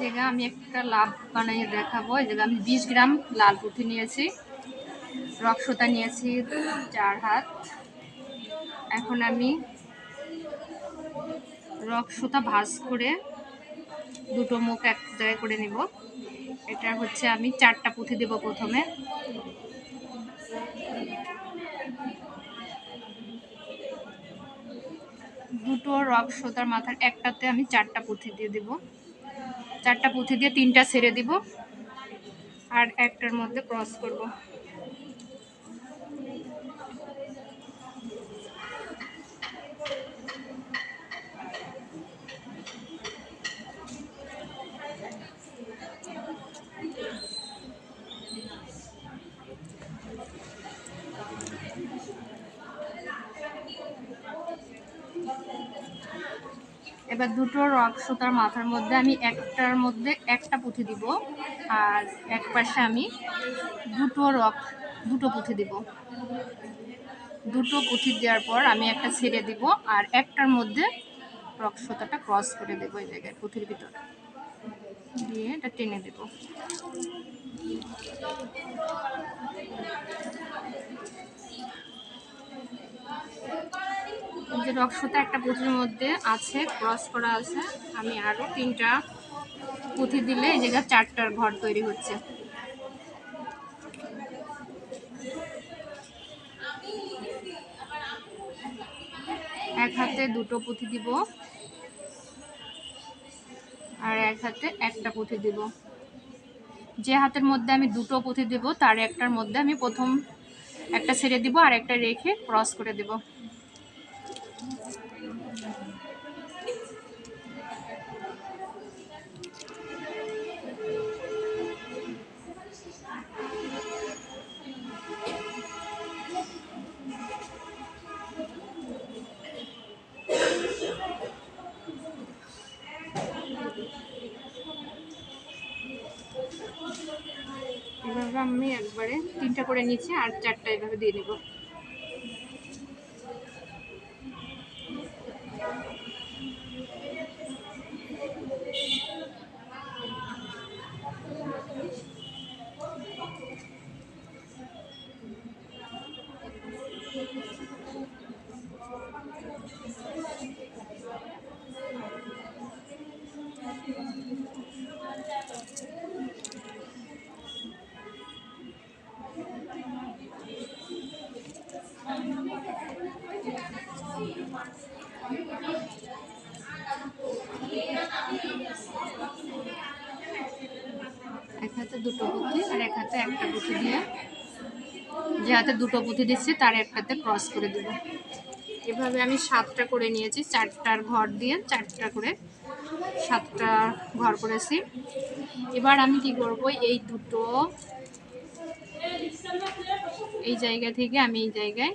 একটা লাভ বানিয়ে দেখাবো। এই জায়গায় আমি বিশ গ্রাম লাল পুঁথি নিয়েছি রক্সতা নিয়েছি চার হাত। এখন আমি রক্সতা ভাজ করে দুটো মুখ এক জায়গায় করে নিব। এটা হচ্ছে আমি চারটা পুঁথি দেব প্রথমে। দুটো রক সুতার মাথার একটাতে আমি চারটা পুঁথি দিয়ে দিব। চারটা পুঁথি দিয়ে তিনটা ছেড়ে দিব। আর একটার মধ্যে ক্রস করব। এবার দুটো রক সুতার মাথার মধ্যে আমি একটার মধ্যে একটা পুঁথি দিব আর এক পাশে আমি দুটো রক, দুটো পুঁথি দিব। দুটো পুঁথি দেওয়ার পর আমি একটা ছেড়ে দিব আর একটার মধ্যে রক সুতাটা ক্রস করে দেবো এই জায়গায়, পুঁথির ভিতর। দিয়ে এটা টেনে দেবো। যে রক সুতা একটা পুঁথির মধ্যে আছে ক্রস করা আছে। আমি আরও তিনটা পুঁথি দিলে এই জায়গায় চারটার ঘর তৈরি হচ্ছে। এক হাতে দুটো পুঁথি দিব আর এক হাতে একটা পুঁথি দিব। যে হাতের মধ্যে আমি দুটো পুঁথি দেব, তার একটার মধ্যে আমি প্রথম একটা ছেড়ে দিব আর একটা রেখে ক্রস করে দেব। একবারে তিনটা করে নিচে আর চারটা এভাবে দিয়ে নেব। হাতে দুটো পুঁথি দিচ্ছি, তার একটাতে ক্রস করে দেব। এভাবে আমি সাতটা করে নিয়েছি, চারটার ঘর দিয়ে চারটা করে সাতটা ঘর করেছি। এবার আমি কি করব, এই দুটো, এই জায়গা থেকে আমি এই জায়গায়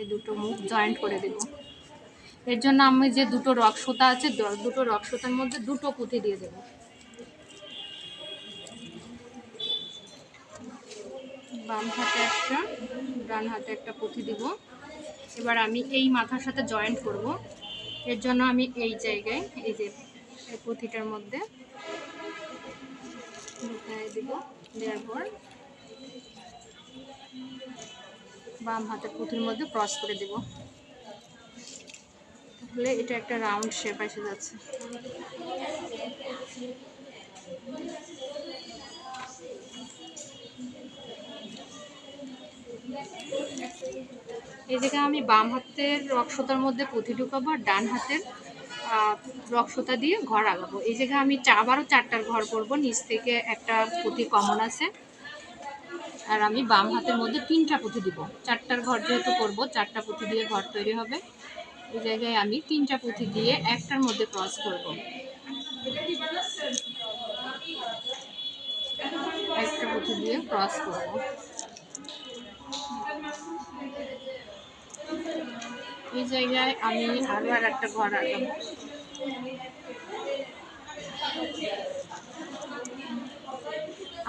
এই দুটো মুখ জয়েন্ট করে দেব। এর জন্য আমি যে দুটো রক সুতা আছে দুটো রক সুতার মধ্যে দুটো পুঁথি দিয়ে দেবো। বাম হাতে একটা, ডান হাতে একটা পুঁথি দিব। এবার আমি এই মাথার সাথে জয়েন্ট করব। এর জন্য আমি এই জায়গায়, এই যে এই পুঁথিটার মধ্যে দিব দেওয়ার পর। বাম হাতের পুঁথির মধ্যে ক্রস করে দেব। তাহলে এটা একটা রাউন্ড শেপ এসে যাচ্ছে। এই জায়গায় আমি বাম হাতের রক্সতার মধ্যে পুঁথি ঢুকাবো আর ডান হাতের রক্সতা দিয়ে ঘর আগাবো। এই জায়গায় আমি আবারও চারটার ঘর করব। নিচ থেকে একটা পুঁথি কমন আছে। আর আমি বাম হাতের মধ্যে তিনটা পুঁথি দিব। চারটার ঘর যেহেতু করব, চারটা পুঁথি দিয়ে ঘর তৈরি হবে। এই জায়গায় আমি তিনটা পুঁথি দিয়ে একটার মধ্যে ক্রস করব। একটা পুঁথি দিয়ে ক্রস করব। এই জায়গায় আমি আরও আর একটা ঘর আঁকাবো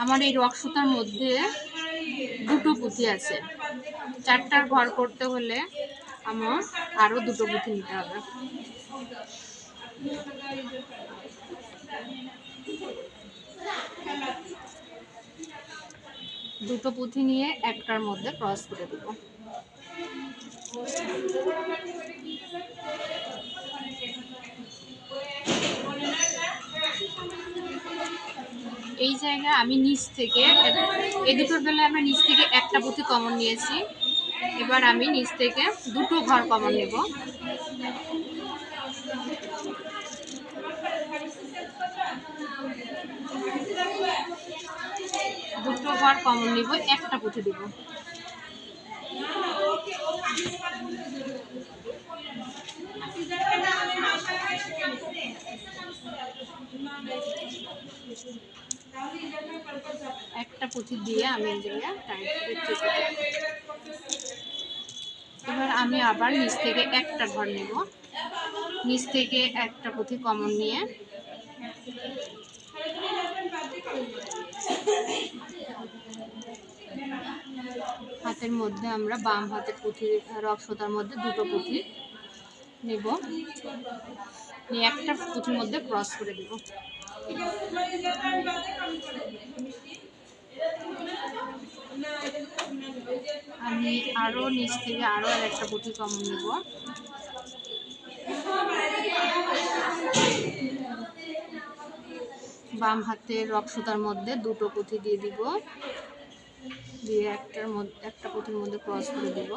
আমার এই রক সুতার মধ্যে দুটো পুঁথি আছে। চারটার ঘর করতে হলে আমার আরও দুটো পুঁথি নিতে হবে। দুটো পুঁথি নিয়ে একটার মধ্যে ক্রস করে দেবো। এই জায়গায় আমি নিচ থেকে এই দুটোর বেলায় আমরা নিচ থেকে একটা পুঁথি কমন নিয়েছি। এবার আমি নিচ থেকে দুটো ঘর কমন নেব। দুটো ঘর কমন নিব, একটা পুঁথি দিব। একটা পুঁথি দিয়ে আমি। এবার আমি আবার নিচ থেকে একটা ঘর নেব নিচ থেকে একটা পুঁথি কমন নিয়ে হাতের মধ্যে আমরা বাম হাতের পুঁথি রক্সতার মধ্যে দুটো পুঁথি নেব। নিয়ে একটা পুঁথির মধ্যে ক্রস করে দেব। আমি আরও নিচ থেকে আরও একটা পুঁথি কমন নেব। বাম হাতে রক্সতার মধ্যে দুটো পুঁথি দিয়ে দিব। দিয়ে একটার মধ্যে, একটা পুঁথির মধ্যে ক্রস করে দেব।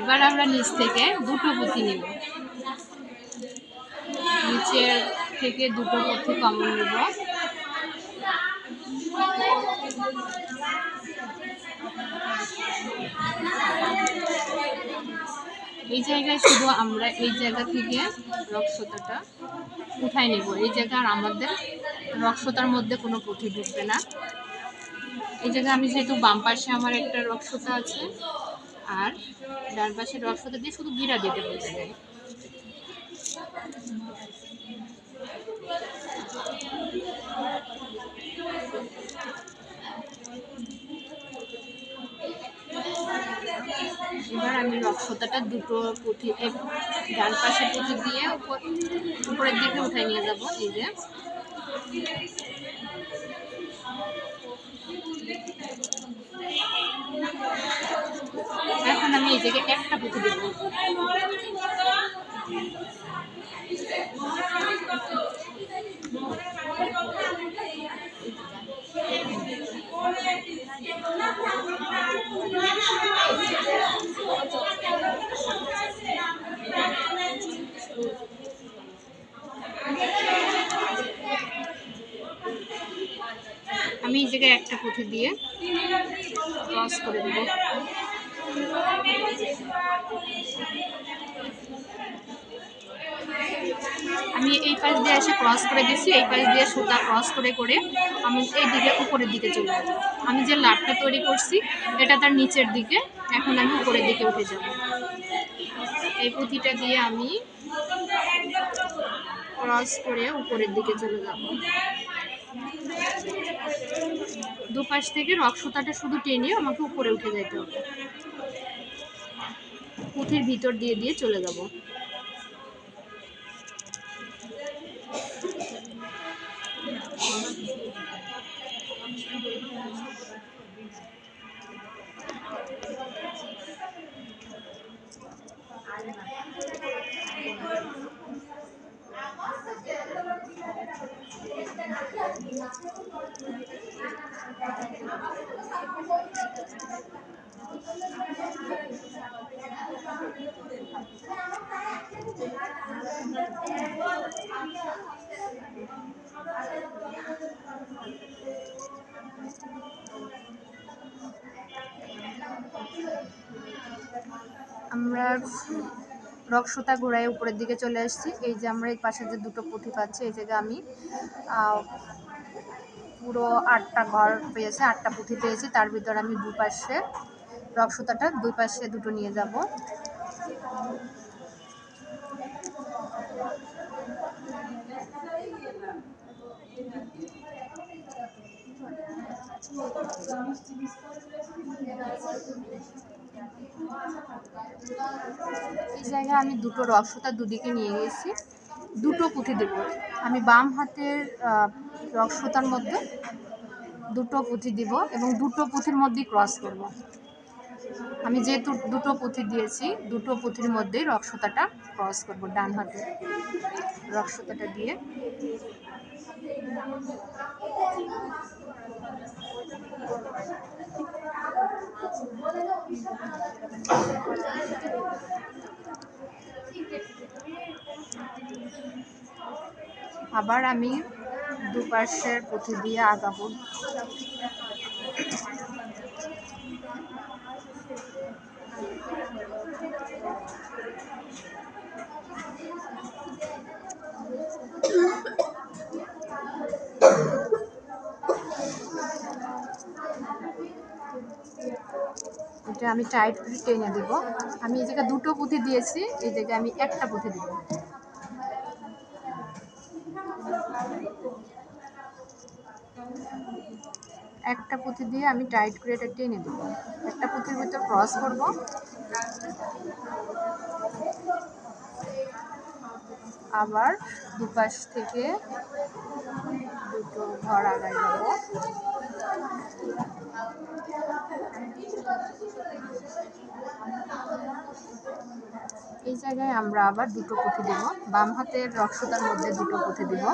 এবার আমরা নিচ থেকে দুটো পুঁথি নেব। নিচের থেকে দুটো পুঁথি কমন নেব। এই জায়গায় শুধু আমরা, এই জায়গা থেকে রক্সতাটা উঠাই নেব। এই জায়গায় আর আমাদের রক্ততার মধ্যে কোনো পুঁথি ঢুকবে না। এই জায়গায় আমি যেহেতু বাম পাশে আমার একটা রক্ততা আছে, আর ডান পাশে রক্ততা দিয়ে শুধু গিরা দিতে বলতে যাই এবার আমি দুটো পুঁথি ডান পাশে পুঁথি দিয়ে উপর- উপরের দিকে উঠাই নিয়ে যাব, এই যে। এখন আমি এই জায়গায় একটা পুঁথি দেবো। আমি এই জায়গায় একটা পুঁথি দিয়ে ক্রস করে দেবো। আমি এই পাশ দিয়ে এসে ক্রস করে দিয়েছি, এই পাশ দিয়ে সুতা ক্রস করে করে আমি এই দিকে উপরের দিকে চলে যাব। আমি যে লাটটা তৈরি করছি, এটা তার নিচের দিকে, এখন আমি উপরের দিকে উঠে যাব। এই পুঁথিটা দিয়ে আমি ক্রস করে উপরের দিকে চলে যাব। দুপাশ থেকে রক সুতাটা শুধু টেনে আমাকে উপরে উঠে যেতে হবে। পুঁথির ভিতর দিয়ে দিয়ে চলে যাব। আমরা রক সুতা ঘোরায় উপরের দিকে চলে আসছি। এই যে আমরা এই পাশে যে দুটো পুঁথি পাচ্ছি, এই জায়গায় আমি পুরো আটটা ঘর পেয়েছে, আটটা পুঁথি পেয়েছি। তার ভিতর আমি দুপাশে রক সুতাটা দুই পাশে দুটো নিয়ে যাব। এই জায়গায় আমি দুটো রক্সতা দুদিকে নিয়ে গেছি দুটো পুঁথি দেব। আমি বাম হাতের রক্সতার মধ্যে দুটো পুঁথি দিব এবং দুটো পুঁথির মধ্যেই ক্রস করব। আমি যেহেতু দুটো পুঁথি দিয়েছি, দুটো পুঁথির মধ্যেই রক্সতাটা ক্রস করব ডান হাতে। রক্সতাটা দিয়ে। আবার আমি দুপাশের পুঁথি দিয়ে আগাবো। এটা আমি টাইট করে টেনে দেবো। আমি এই জায়গায় দুটো পুঁথি দিয়েছি, এই জায়গায় আমি একটা পুঁথি দেবো। একটা পুঁথি দিয়ে আমি টাইট করে এটা টেনে দেবো। একটা পুঁথির ভিতর ক্রস করব। আবার দুপাশ থেকে দুটো ঘর আগায় যাব এই জায়গায় আমরা আবার দুটো পুঁথি দেব। বাম হাতের রক্সতার মধ্যে দুটো পুঁথি দেব।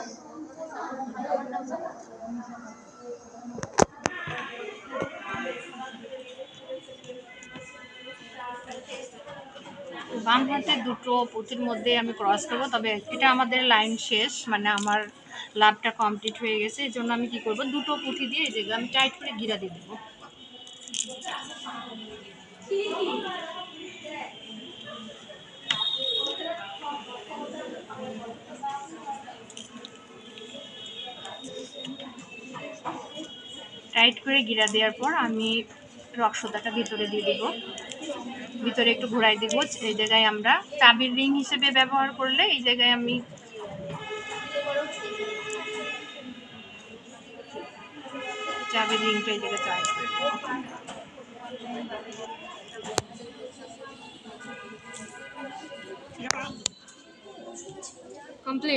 বাম হাতে দুটো পুঁথির মধ্যে আমি ক্রস করব তবে এটা আমাদের লাইন শেষ মানে আমার লাভটা কমপ্লিট হয়ে গেছে। এই জন্য আমি কি করব? দুটো পুঁথি দিয়ে এই জায়গায় আমি টাইট করে ঘিরা দিয়ে দেবো। টাইট করে গিরা দেওয়ার পর আমি রক্সদাটা ভিতরে দিয়ে দিব। ভিতরে একটু ঘোরাই দিব। এই জায়গায় আমরা চাবির রিং হিসেবে ব্যবহার করলে এই জায়গায় আমি চাবির রিংটা এই জায়গায় চার্জ কমপ্লিট